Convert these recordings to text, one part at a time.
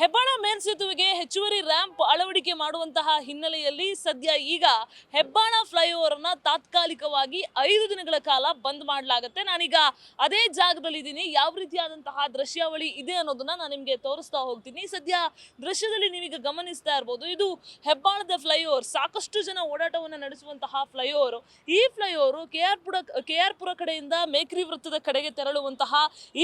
ಹೆಬ್ಬಾಳ ಮೇಲ್ಸೇತುವೆಗೆ ಹೆಚ್ಚುವರಿ ರ್ಯಾಂಪ್ ಅಳವಡಿಕೆ ಮಾಡುವಂತಹ ಹಿನ್ನೆಲೆಯಲ್ಲಿ ಸದ್ಯ ಈಗ ಹೆಬ್ಬಾಳ ಫ್ಲೈಓವರ್ ಅನ್ನ ತಾತ್ಕಾಲಿಕವಾಗಿ ಐದು ದಿನಗಳ ಕಾಲ ಬಂದ್ ಮಾಡಲಾಗುತ್ತೆ. ನಾನೀಗ ಅದೇ ಜಾಗದಲ್ಲಿ ಇದ್ದೀನಿ ಯಾವ ರೀತಿಯಾದಂತಹ ದೃಶ್ಯಾವಳಿ ಇದೆ ಅನ್ನೋದನ್ನ ನಾನು ನಿಮಗೆ ತೋರಿಸ್ತಾ ಹೋಗ್ತೀನಿ. ಸದ್ಯ ದೃಶ್ಯದಲ್ಲಿ ನೀವೀಗ ಗಮನಿಸ್ತಾ ಇರ್ಬೋದು, ಇದು ಹೆಬ್ಬಾಳದ ಫ್ಲೈಓವರ್. ಸಾಕಷ್ಟು ಜನ ಓಡಾಟವನ್ನು ನಡೆಸುವಂತಹ ಫ್ಲೈಓವರ್. ಈ flyover K R Pura K R Pura ಕಡೆಯಿಂದ ಮೇಕ್ರಿ ವೃತ್ತದ ಕಡೆಗೆ ತೆರಳುವಂತಹ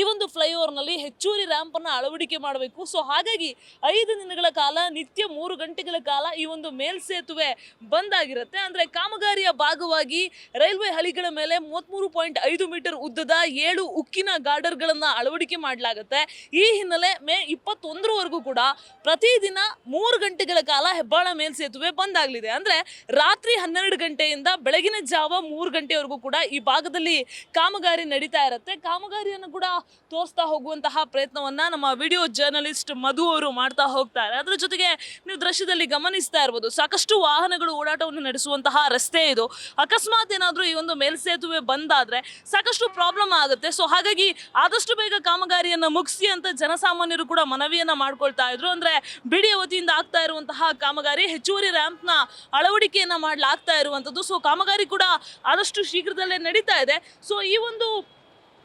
ಈ ಒಂದು ಫ್ಲೈಓವರ್ನಲ್ಲಿ ಹೆಚ್ಚುವರಿ ರ್ಯಾಂಪ್ ಅನ್ನ ಅಳವಡಿಕೆ ಮಾಡಬೇಕು. ಸೊ ಹಾಗಾಗಿ ಐದು ದಿನಗಳ ಕಾಲ, ನಿತ್ಯ ಮೂರು ಗಂಟೆಗಳ ಕಾಲ ಈ ಒಂದು ಮೇಲ್ಸೇತುವೆ ಬಂದ್ ಆಗಿರುತ್ತೆ ಅಂದ್ರೆ ಕಾಮಗಾರಿಯ ಭಾಗವಾಗಿ ರೈಲ್ವೆ ಹಳಿಗಳ ಮೇಲೆ ಮೂವತ್ಮೂರು ಪಾಯಿಂಟ್ ಐದು ಮೀಟರ್ ಉದ್ದದ ಏಳು ಉಕ್ಕಿನ ಗಾರ್ಡರ್ಗಳನ್ನ ಅಳವಡಿಕೆ ಮಾಡಲಾಗುತ್ತೆ. ಈ ಹಿನ್ನೆಲೆ ಮೇ ಇಪ್ಪತ್ತೊಂದರವರೆಗೂ ಕೂಡ ಪ್ರತಿದಿನ ಮೂರು ಗಂಟೆಗಳ ಕಾಲ ಹೆಬ್ಬಾಳ ಮೇಲ್ಸೇತುವೆ ಬಂದ್ ಆಗಲಿದೆ ಅಂದ್ರೆ ರಾತ್ರಿ ಹನ್ನೆರಡು ಗಂಟೆಯಿಂದ ಬೆಳಗಿನ ಜಾವ ಮೂರು ಗಂಟೆವರೆಗೂ ಕೂಡ ಈ ಭಾಗದಲ್ಲಿ ಕಾಮಗಾರಿ ನಡೀತಾ ಇರುತ್ತೆ. ಕಾಮಗಾರಿಯನ್ನು ಕೂಡ ತೋರಿಸ್ತಾ ಹೋಗುವಂತಹ ಪ್ರಯತ್ನವನ್ನ ನಮ್ಮ ವಿಡಿಯೋ ಜರ್ನಲಿಸ್ಟ್ ಮಧು ಅವರು ಮಾಡ್ತಾ ಹೋಗ್ತಾರೆ. ಅದರ ಜೊತೆಗೆ ನೀವು ದೃಶ್ಯದಲ್ಲಿ ಗಮನಿಸ್ತಾ ಇರ್ಬೋದು, ಸಾಕಷ್ಟು ವಾಹನಗಳು ಓಡಾಟವನ್ನು ನಡೆಸುವಂತಹ ರಸ್ತೆ ಇದು. ಅಕಸ್ಮಾತ್ ಏನಾದರೂ ಈ ಒಂದು ಮೇಲ್ಸೇತುವೆ ಬಂದಾದರೆ ಸಾಕಷ್ಟು ಪ್ರಾಬ್ಲಮ್ ಆಗುತ್ತೆ. ಸೊ ಹಾಗಾಗಿ ಆದಷ್ಟು ಬೇಗ ಕಾಮಗಾರಿಯನ್ನು ಮುಗಿಸಿ ಅಂತ ಜನಸಾಮಾನ್ಯರು ಕೂಡ ಮನವಿಯನ್ನು ಮಾಡ್ಕೊಳ್ತಾ ಇದ್ರು. ಅಂದರೆ ಬಿಡಿಯ ವತಿಯಿಂದ ಆಗ್ತಾ ಇರುವಂತಹ ಕಾಮಗಾರಿ ಹೆಚ್ಚುವರಿ ರ್ಯಾಂಪ್ನ ಅಳವಡಿಕೆಯನ್ನು ಮಾಡಲಾಗ್ತಾ ಇರುವಂಥದ್ದು. ಸೊ ಕಾಮಗಾರಿ ಕೂಡ ಆದಷ್ಟು ಶೀಘ್ರದಲ್ಲೇ ನಡೀತಾ ಇದೆ. ಸೊ ಈ ಒಂದು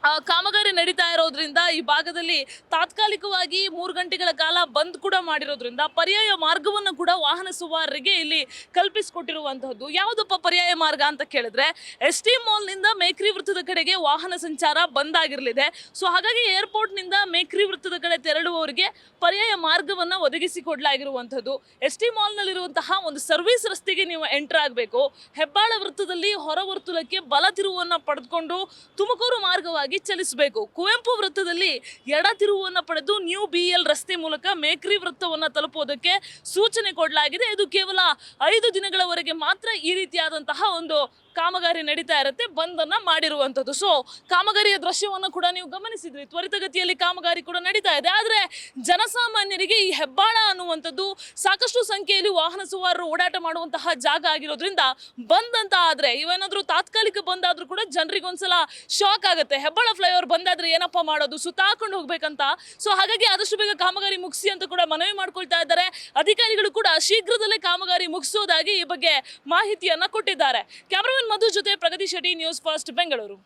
ಕಾಮಗಾರಿ ನಡೀತಾ ಇರೋದ್ರಿಂದ ಈ ಭಾಗದಲ್ಲಿ ತಾತ್ಕಾಲಿಕವಾಗಿ ಮೂರು ಗಂಟೆಗಳ ಕಾಲ ಬಂದ್ ಕೂಡ ಮಾಡಿರೋದ್ರಿಂದ ಪರ್ಯಾಯ ಮಾರ್ಗವನ್ನು ಕೂಡ ವಾಹನ ಸವಾರರಿಗೆ ಇಲ್ಲಿ ಕಲ್ಪಿಸಿಕೊಟ್ಟಿರುವಂತಹದ್ದು. ಯಾವುದಪ್ಪ ಪರ್ಯಾಯ ಮಾರ್ಗ ಅಂತ ಕೇಳಿದ್ರೆ ಎಸ್ ಟಿ ಮಾಲ್ನಿಂದ ಮೇಕ್ರಿ ವೃತ್ತದ ಕಡೆಗೆ ವಾಹನ ಸಂಚಾರ ಬಂದ್ ಆಗಿರಲಿದೆ. ಸೊ, ಹಾಗಾಗಿ ಏರ್ಪೋರ್ಟ್ನಿಂದ ಮೇಕ್ರಿ ವೃತ್ತದ ಕಡೆ ತೆರಳುವವರಿಗೆ ಪರ್ಯಾಯ ಮಾರ್ಗವನ್ನು ಒದಗಿಸಿಕೊಡ್ಲಾಗಿರುವಂಥದ್ದು ಎಸ್ ಟಿ ಮಾಲ್ನಲ್ಲಿರುವಂತಹ ಒಂದು ಸರ್ವಿಸ್ ರಸ್ತೆಗೆ ನೀವು ಎಂಟರ್ ಆಗಬೇಕು. ಹೆಬ್ಬಾಳ ವೃತ್ತದಲ್ಲಿ ಹೊರ ವರ್ತುಲಕ್ಕೆ ಬಲ ತಿರುವನ್ನು ಪಡೆದುಕೊಂಡು ತುಮಕೂರು ಮಾರ್ಗವಾಗಿ ಚಲಿಸಬೇಕು. ಕುವೆಂಪು ವೃತ್ತದಲ್ಲಿ ಎಡ ತಿರುವನ್ನು ಪಡೆದು ನ್ಯೂ ಬಿ ಎಲ್ ರಸ್ತೆ ಮೂಲಕ ಮೇಕ್ರಿ ವೃತ್ತವನ್ನು ತಲುಪೋದಕ್ಕೆ ಸೂಚನೆ ಕೊಡಲಾಗಿದೆ. ಇದು ಕೇವಲ ಐದು ದಿನಗಳವರೆಗೆ ಮಾತ್ರ ಈ ರೀತಿಯಾದಂತಹ ಒಂದು ಕಾಮಗಾರಿ ನಡೀತಾ ಇರುತ್ತೆ, ಬಂದನ್ನ ಮಾಡಿರುವಂಥದ್ದು. ಸೊ ಕಾಮಗಾರಿಯ ದೃಶ್ಯವನ್ನು ಕೂಡ ನೀವು ಗಮನಿಸಿದ್ರಿ. ತ್ವರಿತಗತಿಯಲ್ಲಿ ಕಾಮಗಾರಿ ಕೂಡ ನಡೀತಾ ಇದೆ. ಆದರೆ ಜನಸಾಮಾನ್ಯರಿಗೆ ಈ ಹೆಬ್ಬಾಳ ಅನ್ನುವಂಥದ್ದು ಸಾಕಷ್ಟು ಸಂಖ್ಯೆಯಲ್ಲಿ ವಾಹನ ಸವಾರರು ಓಡಾಟ ಮಾಡುವಂತಹ ಜಾಗ ಆಗಿರೋದ್ರಿಂದ ಬಂದಂತ ಆದರೆ ಇವೇನಾದ್ರೂ ತಾತ್ಕಾಲಿಕ ಬಂದಾದರೂ ಕೂಡ ಜನರಿಗೆ ಒಂದ್ಸಲ ಶಾಕ್ ಆಗುತ್ತೆ. ಹೆಬ್ಬಾಳ ಫ್ಲೈಓವರ್ ಬಂದಾದ್ರೆ ಏನಪ್ಪ ಮಾಡೋದು? ಸುತ್ತಾಕೊಂಡು ಹೋಗ್ಬೇಕಂತ. ಸೊ ಹಾಗಾಗಿ ಆದಷ್ಟು ಬೇಗ ಕಾಮಗಾರಿ ಮುಗಿಸಿ ಅಂತ ಕೂಡ ಮನವಿ ಮಾಡ್ಕೊಳ್ತಾ ಇದ್ದಾರೆ. ಅಧಿಕಾರಿಗಳು ಕೂಡ ಶೀಘ್ರದಲ್ಲೇ ಕಾಮಗಾರಿ ಮುಗಿಸೋದಾಗಿ ಈ ಬಗ್ಗೆ ಮಾಹಿತಿಯನ್ನ ಕೊಟ್ಟಿದ್ದಾರೆ. ಕ್ಯಾಮರಾಮನ್ ಮಧು ಜೊತೆ ಪ್ರಗತಿ ಶೆಟ್ಟಿ ನ್ಯೂಸ್ ಫಸ್ಟ್ ಬೆಂಗಳೂರು.